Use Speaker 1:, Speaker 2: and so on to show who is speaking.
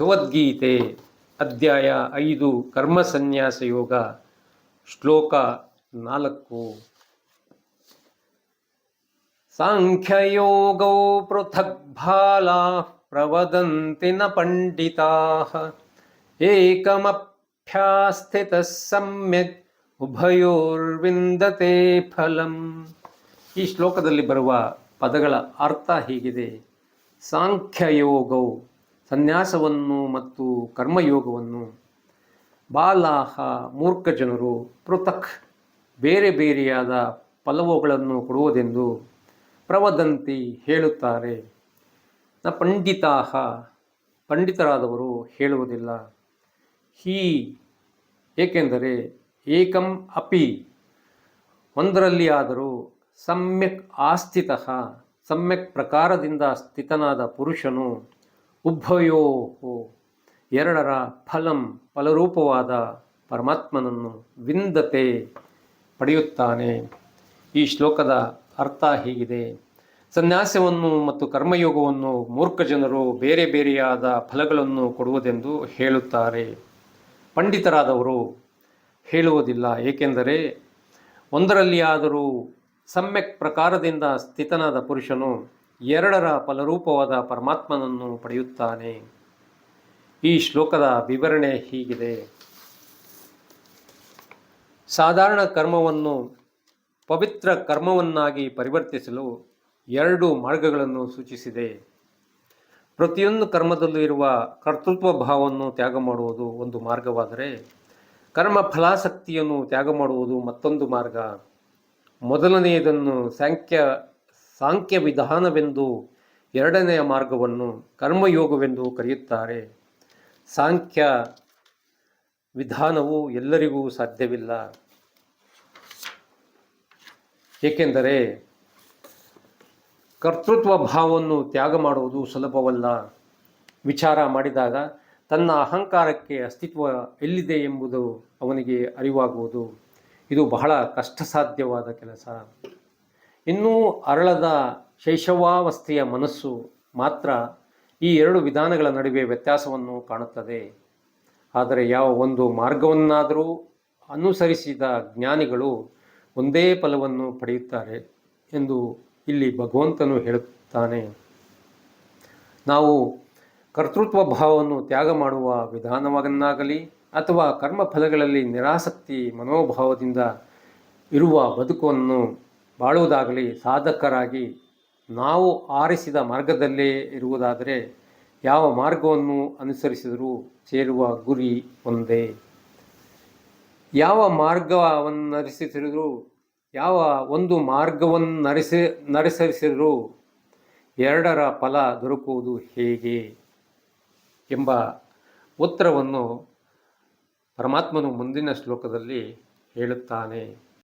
Speaker 1: ಭಗವದ್ಗೀತೆ ಅಧ್ಯಾಯ ಐದು ಕರ್ಮ ಸನ್ಯಾಸ ಯೋಗ ಶ್ಲೋಕ ನಾಲ್ಕು. ಸಾಂಖ್ಯಯೋಗೌ ಪೃಥಕ್ ಬಾಲಾ ಪ್ರವದಂತಿ ನ ಪಂಡಿತಾ. ಏಕಮಪ್ಯಾಸ್ಥಿತ ಸಮ್ಯಕ್ ಉಭಯೋರ್ವಿಂದತೆ ಫಲಂ. ಈ ಶ್ಲೋಕದಲ್ಲಿ ಬರುವ ಪದಗಳ ಅರ್ಥ ಹೀಗಿದೆ. ಸಾಂಖ್ಯಯೋಗವು ಸನ್ಯಾಸವನ್ನು ಮತ್ತು ಕರ್ಮಯೋಗವನ್ನು ಬಾಲಾಹ ಮೂರ್ಖ ಜನರು ಪೃಥಕ್ ಬೇರೆ ಬೇರೆಯಾದ ಫಲವುಗಳನ್ನು ಕೊಡುವುದೆಂದು ಪ್ರವದಂತಿ ಹೇಳುತ್ತಾರೆ. ನ ಪಂಡಿತಾಹ ಪಂಡಿತರಾದವರು ಹೇಳುವುದಿಲ್ಲ. ಹೀ ಏಕೆಂದರೆ ಏಕಂ ಅಪಿ ಒಂದರಲ್ಲಿ ಆದರೂ ಸಮ್ಯಕ್ ಆಸ್ಥಿತ, ಸಮ್ಯಕ್ ಪ್ರಕಾರದಿಂದ ಸ್ಥಿತನಾದ ಪುರುಷನು ಉಭಯೋ ಎರಡರ ಫಲಂ ಫಲರೂಪವಾದ ಪರಮಾತ್ಮನನ್ನು ವಿಂದತೆ ಪಡೆಯುತ್ತಾನೆ. ಈ ಶ್ಲೋಕದ ಅರ್ಥ ಹೀಗಿದೆ. ಸನ್ಯಾಸವನ್ನು ಮತ್ತು ಕರ್ಮಯೋಗವನ್ನು ಮೂರ್ಖ ಜನರು ಬೇರೆ ಬೇರೆಯಾದ ಫಲಗಳನ್ನು ಕೊಡುವುದೆಂದು ಹೇಳುತ್ತಾರೆ. ಪಂಡಿತರಾದವರು ಹೇಳುವುದಿಲ್ಲ, ಏಕೆಂದರೆ ಒಂದರಲ್ಲಿಯಾದರೂ ಸಮ್ಯಕ್ ಪ್ರಕಾರದಿಂದ ಸ್ಥಿತನಾದ ಪುರುಷನು ಎರಡರ ಫಲರೂಪವಾದ ಪರಮಾತ್ಮನನ್ನು ಪಡೆಯುತ್ತಾನೆ. ಈ ಶ್ಲೋಕದ ವಿವರಣೆ ಹೀಗಿದೆ. ಸಾಧಾರಣ ಕರ್ಮವನ್ನು ಪವಿತ್ರ ಕರ್ಮವನ್ನಾಗಿ ಪರಿವರ್ತಿಸಲು ಎರಡು ಮಾರ್ಗಗಳನ್ನು ಸೂಚಿಸಿದೆ. ಪ್ರತಿಯೊಂದು ಕರ್ಮದಲ್ಲೂ ಇರುವ ಕರ್ತೃತ್ವ ಭಾವವನ್ನು ತ್ಯಾಗ ಮಾಡುವುದು ಒಂದು ಮಾರ್ಗವಾದರೆ ಕರ್ಮ ಫಲಾಸಕ್ತಿಯನ್ನು ತ್ಯಾಗ ಮಾಡುವುದು ಮತ್ತೊಂದು ಮಾರ್ಗ. ಮೊದಲನೆಯದನ್ನು ಸಾಂಖ್ಯ ಸಾಂಖ್ಯ ವಿಧಾನವೆಂದು ಎರಡನೆಯ ಮಾರ್ಗವನ್ನು ಕರ್ಮಯೋಗವೆಂದು ಕರೆಯುತ್ತಾರೆ. ಸಾಂಖ್ಯ ವಿಧಾನವು ಎಲ್ಲರಿಗೂ ಸಾಧ್ಯವಿಲ್ಲ. ಏಕೆಂದರೆ ಕರ್ತೃತ್ವ ಭಾವವನ್ನು ತ್ಯಾಗ ಮಾಡುವುದು ಸುಲಭವಲ್ಲ. ವಿಚಾರ ಮಾಡಿದಾಗ ತನ್ನ ಅಹಂಕಾರಕ್ಕೆ ಅಸ್ತಿತ್ವ ಎಲ್ಲಿದೆ ಎಂಬುದು ಅವನಿಗೆ ಅರಿವಾಗುವುದು. ಇದು ಬಹಳ ಕಷ್ಟಸಾಧ್ಯವಾದ ಕೆಲಸ. ಇನ್ನೂ ಅರಳದ ಶೈಶವಾವಸ್ಥೆಯ ಮನಸ್ಸು ಮಾತ್ರ ಈ ಎರಡು ವಿಧಾನಗಳ ನಡುವೆ ವ್ಯತ್ಯಾಸವನ್ನು ಕಾಣುತ್ತದೆ. ಆದರೆ ಯಾವ ಒಂದು ಮಾರ್ಗವನ್ನಾದರೂ ಅನುಸರಿಸಿದ ಜ್ಞಾನಿಗಳು ಒಂದೇ ಫಲವನ್ನು ಪಡೆಯುತ್ತಾರೆ ಎಂದು ಇಲ್ಲಿ ಭಗವಂತನು ಹೇಳುತ್ತಾನೆ. ನಾವು ಕರ್ತೃತ್ವ ಭಾವವನ್ನು ತ್ಯಾಗ ಮಾಡುವ ವಿಧಾನವನ್ನಾಗಲಿ ಅಥವಾ ಕರ್ಮಫಲಗಳಲ್ಲಿ ನಿರಾಸಕ್ತಿ ಮನೋಭಾವದಿಂದ ಇರುವ ಬದುಕನ್ನು ಬಾಳುವುದಾಗಲಿ, ಸಾಧಕರಾಗಿ ನಾವು ಆರಿಸಿದ ಮಾರ್ಗದಲ್ಲೇ ಇರುವುದಾದರೆ ಯಾವ ಮಾರ್ಗವನ್ನು ಅನುಸರಿಸಿದರೂ ಸೇರುವ ಗುರಿ ಒಂದೇ. ಯಾವ ಮಾರ್ಗವನ್ನು ಅನುಸರಿಸಿದರೂ ಯಾವ ಒಂದು ಮಾರ್ಗವನ್ನು ನರಿಸಿ ನರಿಸರಿಸಿದರೂ ಎರಡರ ಫಲ ದೊರಕುವುದು ಹೇಗೆ ಎಂಬ ಉತ್ತರವನ್ನು ಪರಮಾತ್ಮನು ಮುಂದಿನ ಶ್ಲೋಕದಲ್ಲಿ ಹೇಳುತ್ತಾನೆ.